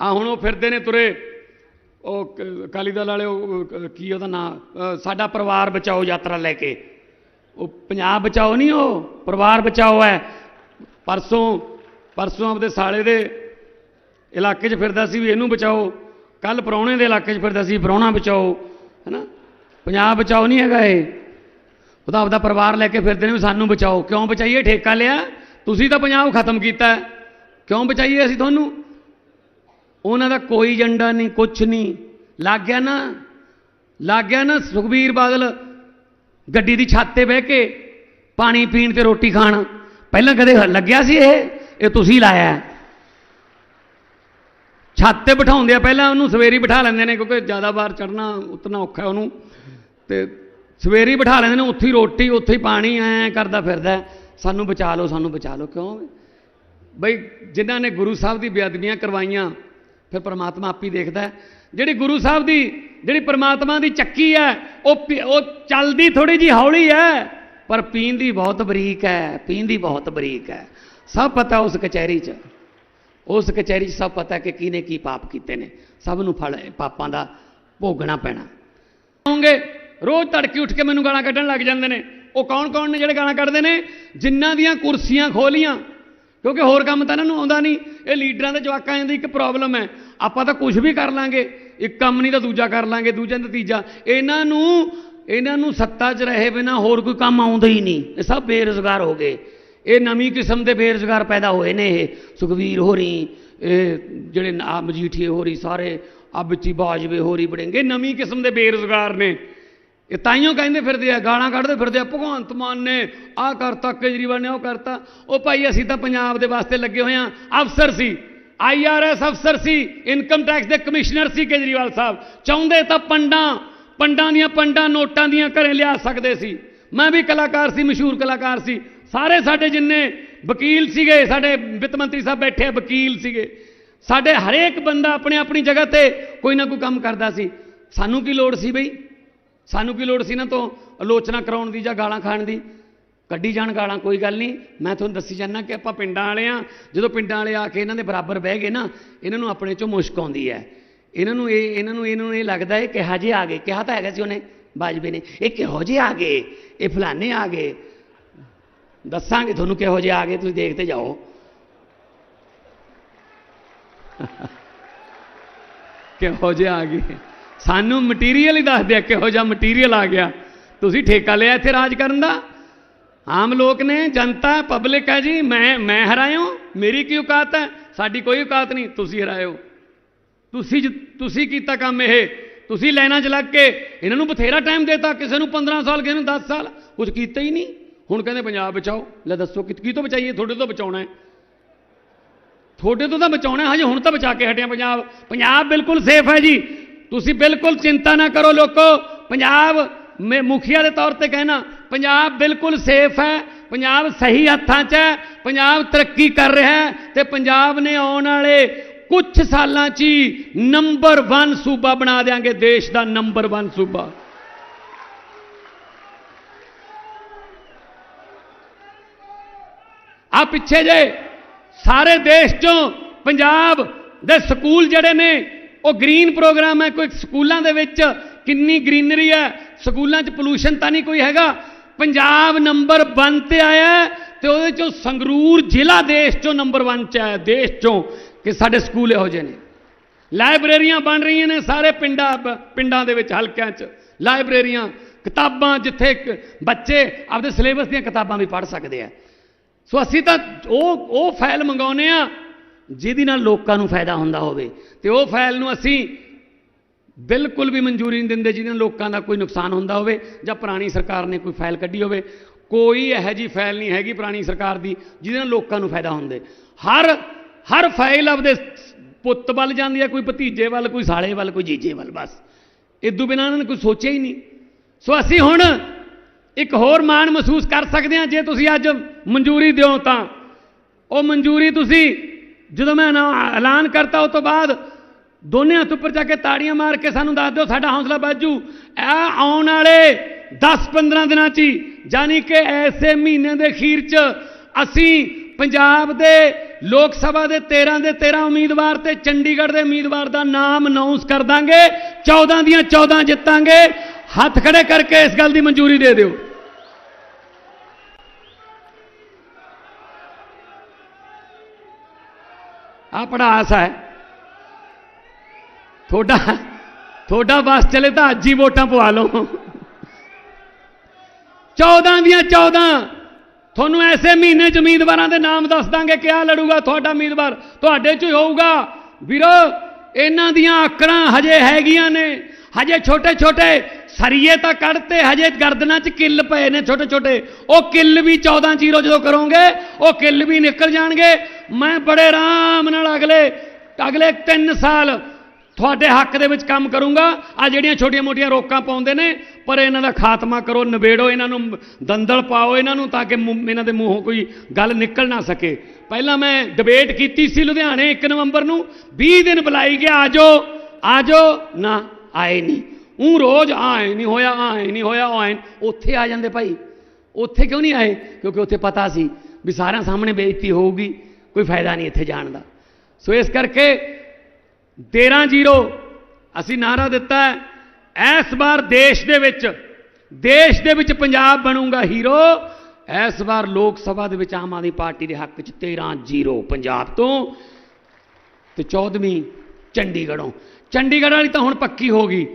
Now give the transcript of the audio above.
ਆ ਹੁਣ ਉਹ ਫਿਰਦੇ ਨੇ ਤੁਰੇ। ਉਹ ਕ- ਅਕਾਲੀ ਦਲ ਵਾਲੇ, ਉਹ ਕੀ ਉਹਦਾ ਨਾਮ ਸਾਡਾ ਪਰਿਵਾਰ ਬਚਾਓ ਯਾਤਰਾ ਲੈ ਕੇ। ਉਹ ਪੰਜਾਬ ਬਚਾਓ ਨਹੀਂ ਉਹ, ਪਰਿਵਾਰ ਬਚਾਓ ਹੈ। ਪਰਸੋਂ ਪਰਸੋਂ ਆਪਦੇ ਸਾਲੇ ਦੇ ਇਲਾਕੇ 'ਚ ਫਿਰਦਾ ਸੀ ਵੀ ਇਹਨੂੰ ਬਚਾਓ। ਕੱਲ ਪ੍ਰਾਹੁਣੇ ਦੇ ਇਲਾਕੇ 'ਚ ਫਿਰਦਾ ਸੀ ਪ੍ਰਾਹੁਣਾ ਬਚਾਓ, ਹੈਨਾ? ਪੰਜਾਬ ਬਚਾਓ ਨਹੀਂ ਹੈਗਾ ਇਹ। ਉਹਦਾ ਆਪਦਾ ਪਰਿਵਾਰ ਲੈ ਕੇ ਫਿਰਦੇ ਨੇ ਵੀ ਸਾਨੂੰ ਬਚਾਓ। ਕਿਉਂ ਬਚਾਈਏ? ਠੇਕਾ ਲਿਆ। ਤੁਸੀਂ ਤਾਂ ਪੰਜਾਬ ਖਤਮ ਕੀਤਾ। ਕਿਉਂ ਬਚਾਈਏ ਅਸੀਂ ਤੁਹਾਨੂੰ? ਉਹਨਾਂ ਦਾ ਕੋਈ ਏਜੰਡਾ ਨਹੀਂ, ਕੁਛ ਨਹੀਂ। ਲੱਗ ਗਿਆ ਨਾ, ਲੱਗ ਗਿਆ ਨਾ ਸੁਖਬੀਰ ਬਾਦਲ ਗੱਡੀ ਦੀ ਛੱਤ ਤੇ ਬਹਿ ਕੇ ਪਾਣੀ ਪੀਣ ਤੇ ਰੋਟੀ ਖਾਣ। ਪਹਿਲਾਂ ਕਦੇ ਲੱਗਿਆ ਸੀ ਇਹ? ਇਹ ਤੁਸੀਂ ਲਾਇਆ ਛੱਤ ਤੇ ਬਿਠਾਉਂਦੇ ਆ, ਪਹਿਲਾਂ ਉਹਨੂੰ ਸਵੇਰੀ ਬਿਠਾ ਲੈਂਦੇ ਨੇ, ਕਿਉਂਕਿ ਜ਼ਿਆਦਾ ਵਾਰ ਚੜਨਾ ਉਤਨਾ ਔਖਾ ਉਹਨੂੰ। ਤੇ ਸਵੇਰੀ ਬਿਠਾ ਲੈਂਦੇ ਨੇ, ਉੱਥੇ ਹੀ ਰੋਟੀ, ਉੱਥੇ ਹੀ ਪਾਣੀ, ਐ ਕਰਦਾ ਫਿਰਦਾ ਸਾਨੂੰ ਬਚਾ ਲਓ, ਸਾਨੂੰ ਬਚਾ ਲਓ, ਕਿਉਂ? ਬਈ, ਜਿਨ੍ਹਾਂ ਨੇ ਗੁਰੂ ਸਾਹਿਬ ਦੀ ਬੇਅਦਬੀਆਂ ਕਰਵਾਈਆਂ ਫਿਰ ਪਰਮਾਤਮਾ ਆਪ ਹੀ ਦੇਖਦਾ ਹੈ। ਜਿਹੜੀ ਗੁਰੂ ਸਾਹਿਬ ਦੀ, ਜਿਹੜੀ ਪਰਮਾਤਮਾ ਦੀ ਚੱਕੀ ਹੈ, ਉਹ ਪੀ- ਉਹ ਚੱਲਦੀ ਥੋੜੀ ਜੀ ਹੌਲੀ ਹੈ, ਪਰ ਪੀਂਦੀ ਬਹੁਤ ਬਰੀਕ ਹੈ ਪੀਂਦੀ ਬਹੁਤ ਬਰੀਕ ਹੈ। ਸਭ ਪਤਾ ਉਸ ਕਚਹਿਰੀ 'ਚ। ਉਸ ਕਚਹਿਰੀ 'ਚ ਸਭ ਪਤਾ ਕਿ ਕਿਹਨੇ ਕੀ ਪਾਪ ਕੀਤੇ ਨੇ। ਸਭ ਨੂੰ ਫਲ, ਪਾਪਾਂ ਦਾ ਭੋਗਣਾ ਪੈਣਾ। ਹੋਣਗੇ ਰੋਜ਼ ਤੜਕੇ ਉੱਠ ਕੇ ਮੈਨੂੰ ਗਾਲਾਂ ਕੱਢਣ ਲੱਗ ਜਾਂਦੇ ਨੇ। ਉਹ ਕੌਣ ਕੌਣ ਨੇ ਜਿਹੜੇ ਗਾਲਾਂ ਕੱਢਦੇ ਨੇ? ਜਿਨ੍ਹਾਂ ਦੀਆਂ ਕੁਰਸੀਆਂ ਖੋਲੀਆਂ। ਕਿਉਂਕਿ ਹੋਰ ਕੰਮ ਤਾਂ ਇਹਨਾਂ ਨੂੰ ਆਉਂਦਾ ਨਹੀਂ। ਇਹ ਲੀਡਰਾਂ ਦੇ ਜਵਾਕਾਂ ਦੀ ਇੱਕ ਪ੍ਰੋਬਲਮ ਹੈ। ਆਪਾਂ ਤਾਂ ਕੁਝ ਵੀ ਕਰ ਲਾਂਗੇ, ਇੱਕ ਕੰਮ ਨਹੀਂ ਤਾਂ ਦੂਜਾ ਕਰ ਲਾਂਗੇ, ਦੂਜਾ ਤਾਂ ਤੀਜਾ। ਇਹਨਾਂ ਨੂੰ ਇਹਨਾਂ ਨੂੰ ਸੱਤਾ 'ਚ ਰਹੇ ਬਿਨਾ ਹੋਰ ਕੋਈ ਕੰਮ ਆਉਂਦਾ ਹੀ ਨਹੀਂ। ਇਹ ਸਭ ਬੇਰੁਜ਼ਗਾਰ ਹੋ ਗਏ। ਇਹ ਨਵੀਂ ਕਿਸਮ ਦੇ ਬੇਰੁਜ਼ਗਾਰ ਪੈਦਾ ਹੋਏ ਨੇ ਇਹ। ਸੁਖਵੀਰ ਹੋਰੀ, ਇਹ ਜਿਹੜੇ ਆ ਮਜੀਠੀਏ ਹੋਰੀ, ਸਾਰੇ ਆ ਵਿੱਚੀ ਬਾਜਵੇ ਹੋਰੀ ਬੜੇਂਗੇ ਨਵੀਂ ਕਿਸਮ ਦੇ ਬੇਰੁਜ਼ਗਾਰ ਨੇ। ਇਹ ਤਾਈਓ ਕਹਿੰਦੇ ਫਿਰਦੇ ਆ, ਗਾਲਾਂ ਕੱਢਦੇ ਫਿਰਦੇ ਆ, ਭਗਵੰਤ ਮਾਨ ਨੇ ਆਹ ਕਰਤਾ, ਕੇਜਰੀਵਾਲ ਨੇ ਉਹ ਕਰਤਾ। ਉਹ ਭਾਈ, ਅਸੀਂ ਤਾਂ ਪੰਜਾਬ ਦੇ ਵਾਸਤੇ ਲੱਗੇ ਹੋਏ ਆ। ਅਫਸਰ ਸੀ ਆਈਆਰਐਸ ਅਫਸਰ ਸੀ, ਇਨਕਮ ਟੈਕਸ ਦੇ ਕਮਿਸ਼ਨਰ ਸੀ ਕੇਜਰੀਵਾਲ ਸਾਹਿਬ। ਚਾਹੁੰਦੇ ਤਾਂ ਪੰਡਾਂ ਪੰਡਾਂ ਦੀਆਂ ਪੰਡਾਂ ਨੋਟਾਂ ਦੀਆਂ ਘਰੇ ਲਿਆ ਸਕਦੇ ਸੀ। ਮੈਂ ਵੀ ਕਲਾਕਾਰ ਸੀ, ਮਸ਼ਹੂਰ ਕਲਾਕਾਰ ਸੀ। ਸਾਰੇ ਸਾਡੇ ਜਿੰਨੇ ਵਕੀਲ ਸੀਗੇ, ਸਾਡੇ ਵਿੱਤ ਮੰਤਰੀ ਸਾਹਿਬ ਬੈਠੇ ਆ, ਵਕੀਲ ਸੀਗੇ। ਸਾਡੇ ਹਰੇਕ ਬੰਦਾ ਆਪਣੇ ਆਪਣੀ ਜਗ੍ਹਾ ਤੇ ਕੋਈ ਨਾ ਕੋਈ ਕੰਮ ਕਰਦਾ ਸੀ। ਸਾਨੂੰ ਕੀ ਲੋੜ ਸੀ ਬਈ? ਸਾਨੂੰ ਕੀ ਲੋੜ ਸੀ ਨਾ ਤੋਂ ਆਲੋਚਨਾ ਕਰਾਉਣ ਦੀ ਜਾਂ ਗਾਲਾਂ ਖਾਣ ਦੀ? ਕੱਢੀ ਜਾਣ ਗਾਲਾਂ, ਕੋਈ ਗੱਲ ਨਹੀਂ। ਮੈਂ ਤੁਹਾਨੂੰ ਦੱਸੀ ਜਾਂਦਾ ਕਿ ਆਪਾਂ ਪਿੰਡਾਂ ਵਾਲੇ ਆ। ਜਦੋਂ ਪਿੰਡਾਂ ਵਾਲੇ ਆ ਕੇ ਇਹਨਾਂ ਦੇ ਬਰਾਬਰ ਬਹਿ ਗਏ ਨਾ, ਇਹਨਾਂ ਨੂੰ ਆਪਣੇ ਚੋਂ ਮੁਸ਼ਕ ਆਉਂਦੀ ਹੈ। ਇਹਨਾਂ ਨੂੰ ਇਹ, ਇਹਨਾਂ ਨੂੰ ਇਹਨਾਂ ਨੂੰ ਇਹ ਲੱਗਦਾ ਹੈ ਕਿ ਹਜੇ ਆ ਗਏ। ਕਿਹਾ ਤਾਂ ਹੈਗਾ ਸੀ ਉਹਨੇ, ਬਾਜਵੇ ਨੇ। ਇਹ ਕਿਹੋ ਜਿਹੇ ਆ ਗਏ? ਇਹ ਫਲਾਣੇ ਆ ਗਏ। ਦੱਸਾਂਗੇ ਤੁਹਾਨੂੰ ਕਿਹੋ ਜਿਹੇ ਆ ਗਏ, ਤੁਸੀਂ ਦੇਖਦੇ ਜਾਓ। ਕਿਹੋ ਜਿਹੇ ਆ ਗਏ? ਸਾਨੂੰ ਮਟੀਰੀਅਲ ਹੀ ਦੱਸ ਦਿਆ ਕਿਹੋ ਜਿਹਾ ਮਟੀਰੀਅਲ ਆ ਗਿਆ। ਤੁਸੀਂ ਠੇਕਾ ਲਿਆ ਇੱਥੇ ਰਾਜ ਕਰਨ ਦਾ? ਆਮ ਲੋਕ ਨੇ, ਜਨਤਾ ਪਬਲਿਕ ਹੈ ਜੀ, ਮੈਂ ਮੈਂ ਹਰਾਇਓ ਮੇਰੀ ਕੀ ਔਕਾਤ ਹੈ? ਸਾਡੀ ਕੋਈ ਔਕਾਤ ਨਹੀਂ, ਤੁਸੀਂ ਹਰਾਇਓ ਤੁਸੀਂ ਜ- ਤੁਸੀਂ ਕੀਤਾ ਕੰਮ ਇਹ, ਤੁਸੀਂ ਲੈਣਾ 'ਚ ਲੱਗ ਕੇ ਇਹਨਾਂ ਨੂੰ ਬਥੇਰਾ ਟਾਈਮ ਦੇਤਾ, ਕਿਸੇ ਨੂੰ 15 ਸਾਲ, ਕਿਸੇ ਨੂੰ 10 ਸਾਲ ਕੁਝ ਕੀਤਾ ਹੀ ਨਹੀਂ। ਹੁਣ ਕਹਿੰਦੇ ਪੰਜਾਬ ਬਚਾਓ, ਲੈ ਦੱਸੋ ਕਿ, ਕੀ ਤੋਂ ਬਚਾਈਏ, ਤੁਹਾਡੇ ਤੋਂ ਬਚਾਉਣਾ ਹੈ। ਤੁਹਾਡੇ ਤੋਂ ਤਾਂ ਬਚਾਉਣਾ ਹਜੇ ਹੁਣ ਤਾਂ ਬਚਾ ਕੇ ਹਟਿਆ ਪੰਜਾਬ। ਪੰਜਾਬ ਬਿਲਕੁਲ ਸੇਫ ਹੈ ਜੀ। ਤੁਸੀਂ ਬਿਲਕੁਲ ਚਿੰਤਾ ਨਾ ਕਰੋ ਲੋਕੋ। ਪੰਜਾਬ ਮੈਂ ਮੁਖੀਆ ਦੇ ਤੌਰ ਤੇ ਕਹਿਣਾ, ਪੰਜਾਬ ਬਿਲਕੁਲ ਸੇਫ ਹੈ, ਪੰਜਾਬ ਸਹੀ ਹੱਥਾਂ 'ਚ ਹੈ, ਪੰਜਾਬ ਤਰੱਕੀ ਕਰ ਰਿਹਾ ਹੈ ਤੇ ਪੰਜਾਬ ਨੇ ਆਉਣ ਵਾਲੇ ਕੁਝ ਸਾਲਾਂ 'ਚ ਹੀ ਨੰਬਰ 1 ਸੂਬਾ ਬਣਾ ਦੇਾਂਗੇ ਦੇਸ਼ ਦਾ ਨੰਬਰ 1 ਸੂਬਾ। ਆ ਪਿੱਛੇ ਜੇ ਸਾਰੇ ਦੇਸ਼ ਚੋਂ ਪੰਜਾਬ ਦੇ ਸਕੂਲ ਜਿਹੜੇ ਨੇ ਉਹ ਗ੍ਰੀਨ ਪ੍ਰੋਗਰਾਮ ਹੈ, ਕੋਈ ਸਕੂਲਾਂ ਦੇ ਵਿੱਚ ਕਿੰਨੀ ਗ੍ਰੀਨਰੀ ਹੈ, ਸਕੂਲਾਂ 'ਚ ਪੋਲੂਸ਼ਨ ਤਾਂ ਨਹੀਂ ਕੋਈ ਹੈਗਾ। ਪੰਜਾਬ ਨੰਬਰ 1 ਤੇ ਆਇਆ ਹੈ ਤੇ ਉਹਦੇ ਚੋਂ ਸੰਗਰੂਰ ਜ਼ਿਲ੍ਹਾ ਦੇਸ਼ ਚੋਂ ਨੰਬਰ 1 ਚ ਆਇਆ, ਦੇਸ਼ ਚੋਂ, ਕਿ ਸਾਡੇ ਸਕੂਲ ਇਹੋ ਜਿਹੇ ਨੇ। ਲਾਇਬ੍ਰੇਰੀਆਂ ਬਣ ਰਹੀਆਂ ਨੇ ਸਾਰੇ ਪਿੰਡਾਂ ਪਿੰਡਾਂ ਦੇ ਵਿੱਚ, ਹਲਕਿਆਂ 'ਚ। ਲਾਇਬ੍ਰੇਰੀਆਂ ਕਿਤਾਬਾਂ ਜਿੱਥੇ ਬੱਚੇ ਆਪਦੇ ਸਿਲੇਬਸ ਦੀਆਂ ਕਿਤਾਬਾਂ ਵੀ ਪੜ੍ਹ ਸਕਦੇ ਆ। ਸੋ ਅਸੀਂ ਤਾਂ ਉਹ ਉਹ ਫਾਈਲ ਮੰਗਾਉਨੇ ਆ ਜਿਹਦੇ ਨਾਲ ਲੋਕਾਂ ਨੂੰ ਫਾਇਦਾ ਹੁੰਦਾ ਹੋਵੇ। ਤੇ ਉਹ ਫਾਈਲ ਨੂੰ ਅਸੀਂ ਬਿਲਕੁਲ ਵੀ ਮਨਜ਼ੂਰੀ ਨਹੀਂ ਦਿੰਦੇ, ਜਿਹਦੇ ਨਾਲ ਲੋਕਾਂ ਦਾ ਕੋਈ ਨੁਕਸਾਨ ਹੁੰਦਾ ਹੋਵੇ ਜਾਂ ਪੁਰਾਣੀ ਸਰਕਾਰ ਨੇ ਕੋਈ ਫਾਈਲ ਕੱਢੀ ਹੋਵੇ। ਕੋਈ ਇਹੋ ਜੀ ਫਾਈਲ ਨਹੀਂ ਹੈਗੀ ਪੁਰਾਣੀ ਸਰਕਾਰ ਦੀ, ਜਿਹਦੇ ਨਾਲ ਲੋਕਾਂ ਨੂੰ ਫਾਇਦਾ ਹੁੰਦੇ। ਹਰ ਹਰ ਫਾਈਲ ਆਪਦੇ ਪੁੱਤ ਵੱਲ ਜਾਂਦੀ ਹੈ, ਕੋਈ ਭਤੀਜੇ ਵੱਲ, ਕੋਈ ਸਾਲੇ ਵੱਲ, ਕੋਈ ਜੀਜੇ ਵੱਲ, ਬਸ। ਇਦੋਂ ਬਿਨਾਂ ਉਹਨਾਂ ਨੇ ਕੋਈ ਸੋਚਿਆ ਹੀ ਨਹੀਂ। ਸੋ ਅਸੀਂ ਹੁਣ ਇੱਕ ਹੋਰ ਮਾਣ ਮਹਿਸੂਸ ਕਰ ਸਕਦੇ ਹਾਂ। ਜੇ ਤੁਸੀਂ ਅੱਜ ਮਨਜ਼ੂਰੀ ਦਿਓ ਤਾਂ, ਉਹ ਮਨਜ਼ੂਰੀ ਤੁਸੀਂ ਜਦੋਂ ਮੈਂ ਐਨਾ- ਐਲਾਨ ਕਰਤਾ ਉਸ ਤੋਂ ਬਾਅਦ ਦੋਨੇ ਹੱਥ ਉੱਪਰ ਜਾ ਕੇ ਤਾੜੀਆਂ ਮਾਰ ਕੇ ਸਾਨੂੰ ਦੱਸ ਦਿਓ, ਸਾਡਾ ਹੌਸਲਾ ਬਾਜੂ ਇਹ ਆਉਣ ਵਾਲੇ 10-15 ਦਿਨਾਂ 'ਚ ਹੀ, ਯਾਨੀ ਕਿ ਐਸੇ ਮਹੀਨੇ ਦੇ ਅਖੀਰ 'ਚ ਅਸੀਂ ਪੰਜਾਬ ਦੇ ਲੋਕ ਸਭਾ ਦੇ 13 ਦੇ 13 ਉਮੀਦਵਾਰ ਤੇ ਚੰਡੀਗੜ੍ਹ ਦੇ ਉਮੀਦਵਾਰ ਦਾ ਨਾਮ ਅਨਾਉਂਸ ਕਰ ਦਾਂਗੇ 14 ਦੀਆਂ 14 ਜਿੱਤਾਂਗੇ। ਹੱਥ ਖੜੇ ਕਰਕੇ ਇਸ ਗੱਲ ਦੀ ਮਨਜ਼ੂਰੀ ਦੇ ਦਿਓ। ਆ ਪੜਾਸ ਹੈ। ਤੁਹਾਡਾ ਤੁਹਾਡਾ ਬਸ ਚਲੇ ਤਾਂ ਅੱਜ ਹੀ ਵੋਟਾਂ ਪਵਾ ਲਓ। 14 ਦੀਆਂ 14 ਤੁਹਾਨੂੰ ਐਸੇ ਮਹੀਨੇ ਚ ਉਮੀਦਵਾਰਾਂ ਦੇ ਨਾਮ ਦੱਸ ਦਾਂਗੇ ਕਿਆ ਲੜੂਗਾ ਤੁਹਾਡਾ ਉਮੀਦਵਾਰ। ਤੁਹਾਡੇ ਚ ਹੀ ਹੋਊਗਾ। ਵੀਰੋ, ਇਹਨਾਂ ਦੀਆਂ ਆਕੜਾਂ ਹਜੇ ਹੈਗੀਆਂ ਨੇ। ਹਜੇ ਛੋਟੇ ਛੋਟੇ ਸਰੀਏ ਤਾਂ ਕੱਢਤੇ, ਹਜੇ ਗਰਦਨਾਂ 'ਚ ਕਿੱਲ ਪਏ ਨੇ ਛੋਟੇ ਛੋਟੇ ਉਹ ਕਿੱਲ ਵੀ 14 ਜ਼ੀਰੋ ਜਦੋਂ ਕਰੋਗੇ, ਉਹ ਕਿੱਲ ਵੀ ਨਿਕਲ ਜਾਣਗੇ। ਮੈਂ ਬੜੇ ਆਰਾਮ ਨਾਲ ਅਗਲੇ ਅਗਲੇ 3 ਸਾਲ ਤੁਹਾਡੇ ਹੱਕ ਦੇ ਵਿੱਚ ਕੰਮ ਕਰੂੰਗਾ। ਆ ਜਿਹੜੀਆਂ ਛੋਟੀਆਂ-ਮੋਟੀਆਂ ਰੋਕਾਂ ਪਾਉਂਦੇ ਨੇ, ਪਰ ਇਹਨਾਂ ਦਾ ਖਾਤਮਾ ਕਰੋ, ਨਿਬੇੜੋ, ਇਹਨਾਂ ਨੂੰ ਦੰਦਲ ਪਾਓ, ਇਹਨਾਂ ਨੂੰ ਤਾਂ ਕਿ ਮੂੰਹ- ਇਹਨਾਂ ਦੇ ਮੂੰਹੋਂ ਕੋਈ ਗੱਲ ਨਿਕਲ ਨਾ ਸਕੇ। ਪਹਿਲਾਂ ਮੈਂ ਡਿਬੇਟ ਕੀਤੀ ਸੀ ਲੁਧਿਆਣੇ 1 ਨਵੰਬਰ ਨੂੰ 20 ਦਿਨ ਬੁਲਾਈ ਗਿਆ ਆਜੋ ਆਜੋ ਨਾ, ਆਏ ਨਹੀਂ। ਉਹ ਰੋਜ਼ ਆਏ ਨਹੀਂ ਹੋਇਆ, ਆਏ ਨਹੀਂ ਹੋਇਆ, ਆਏ ਉੱਥੇ ਆ ਜਾਂਦੇ ਭਾਈ। ਉੱਥੇ ਕਿਉਂ ਨਹੀਂ ਆਏ? ਕਿਉਂਕਿ ਉੱਥੇ ਪਤਾ ਸੀ ਵੀ ਸਾਰਿਆਂ ਸਾਹਮਣੇ ਬੇਇੱਜ਼ਤੀ ਹੋਊਗੀ। ਕੋਈ ਫਾਇਦਾ ਨਹੀਂ ਇੱਥੇ ਜਾਣ ਦਾ। ਸੋ ਇਸ ਕਰਕੇ 13-0 ਅਸੀਂ ਨਾਰਾ ਦਿੱਤਾ ਹੈ, ਇਸ ਵਾਰ ਦੇਸ਼ ਦੇ ਵਿੱਚ, ਦੇਸ਼ ਦੇ ਵਿੱਚ ਪੰਜਾਬ ਬਣੂਗਾ ਹੀਰੋ, ਇਸ ਵਾਰ ਲੋਕ ਸਭਾ ਦੇ ਵਿੱਚ ਆਮ ਆਦਮੀ ਪਾਰਟੀ ਦੇ ਹੱਕ 'ਚ 13-0 ਪੰਜਾਬ ਤੋਂ ਤੇ 14ਵੀਂ ਚੰਡੀਗੜ੍ਹੋਂ। ਚੰਡੀਗੜ੍ਹ ਵਾਲੀ ਤਾਂ ਹੁਣ ਪੱਕੀ ਹੋ ਗਈ।